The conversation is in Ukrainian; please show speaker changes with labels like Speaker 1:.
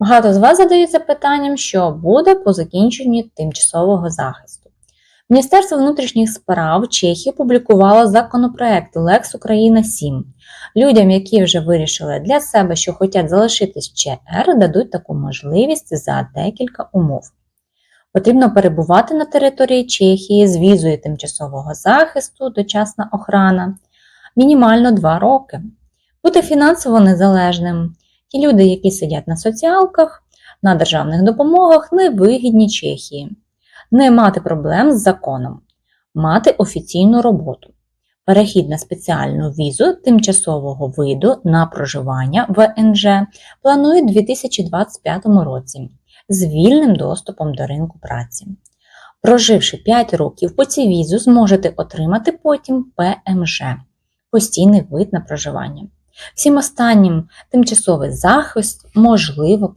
Speaker 1: Багато з вас задаються питанням, що буде по закінченню тимчасового захисту. Міністерство внутрішніх справ Чехії опублікувало законопроект Лекс Україна 7. Людям, які вже вирішили для себе, що хочуть залишитись ЧР, дадуть таку можливість за декілька умов. Потрібно перебувати на території Чехії з візою тимчасового захисту, дочасна охрана, мінімально 2 роки, бути фінансово незалежним. Ті люди, які сидять на соціалках, на державних допомогах, невигідні Чехії, не мати проблем з законом, мати офіційну роботу, перехід на спеціальну візу тимчасового виду на проживання ВНЖ планують у 2025 році з вільним доступом до ринку праці. Проживши 5 років по цій візу, зможете отримати потім ПМЖ постійний вид на проживання. Всім останнім тимчасовий захист можливо